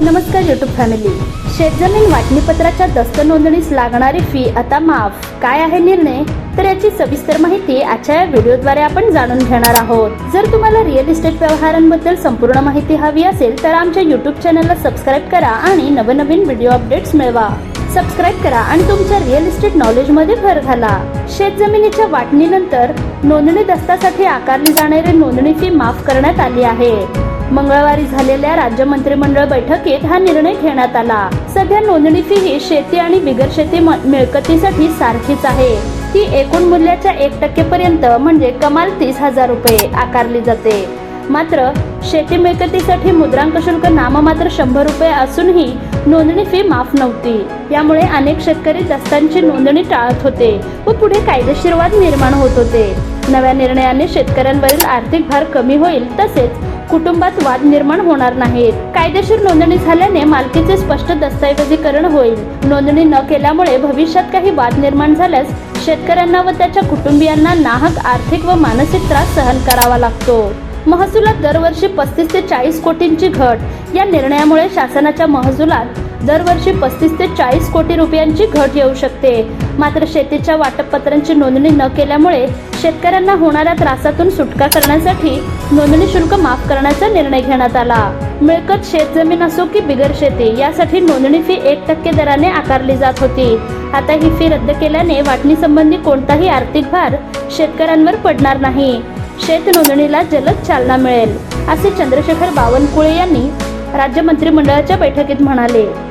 नमस्कार YouTube family शेतजमीन वाटणीपत्राच्या दस्त नोंदणीस लागणारी फी आता माफ. काय आहे निर्णय? तर याची सविस्तर माहिती आजच्या या व्हिडिओद्वारे आपण जाणून घेणार आहोत. जर तुम्हाला रिअल इस्टेट व्यवहारांबद्दल संपूर्ण माहिती हवी असेल तर आमच्या युट्यूब चॅनलला सबस्क्राईब करा आणि नवनवीन व्हिडिओ अपडेट्स मिळवा. सबस्क्राईब करा आणि तुमच्या रिअल इस्टेट नॉलेजमध्ये भर घाला. शेतजमिनीच्या वाटणीनंतर नोंदणी दस्तासाठी आकारली जाणारी नोंदणी फी माफ करण्यात आली आहे. मंगळवारी झालेल्या राज्य मंत्रिमंडळ बैठकीत हा निर्णय घेण्यात आला. सध्या नोंदणी फी ही शेती आणि बिगर शेती मिळकतीसाठी सारखीच आहे. ती एकूण मूल्याच्या एक टक्केपर्यंत म्हणजे कमाल तीस हजार रुपये आकारली जाते. मात्र शेती मिळकतीसाठी मुद्रांक शुल्क नाममात्र शंभर रुपये असूनही नोंदणी फी माफ नव्हती. यामुळे अनेक शेतकरी दस्तांची नोंदणी टाळत होते व पुढे कायदेशीरवाद निर्माण होत होते. नव्या निर्णयाने शेतकऱ्यांवरील आर्थिक भार कमी होईल तसेच कुटुंबात वाद निर्माण होणार नाहीत. कायदेशीर नोंदणी झाल्याने मालकीचे स्पष्ट दस्तऐवजीकरण होईल. नोंदणी न केल्यामुळे भविष्यात काही वाद निर्माण झाल्यास शेतकऱ्यांना व त्याच्या कुटुंबियांना नाहक आर्थिक व मानसिक त्रास सहन करावा लागतो. महसुलात दरवर्षी पस्तीस ते चाळीस कोटींची घट. या निर्णयामुळे शासनाच्या महसुलात दरवर्षी पस्तीस ते चाळीस कोटी रुपयांची घट येऊ शकते. मात्र शेतीच्या वाटपपत्रांची नोंदणी न केल्यामुळे शेतकऱ्यांना होणाऱ्या त्रासातून सुटका करण्यासाठी नोंदणी शुल्क माफ करण्याचा निर्णय घेण्यात आला. मिळकत शेतजमीन असो की बिगर शेती यासाठी नोंदणी फी एक टक्के दराने आकारली जात होती. आता ही फी रद्द केल्याने वाटणी संबंधी कोणताही आर्थिक भार शेतकऱ्यांवर पडणार नाही. शेत नोंदणीला जलद चालना मिळेल असे चंद्रशेखर बावनकुळे यांनी राज्य मंत्रिमंडळाच्या बैठकीत म्हणाले.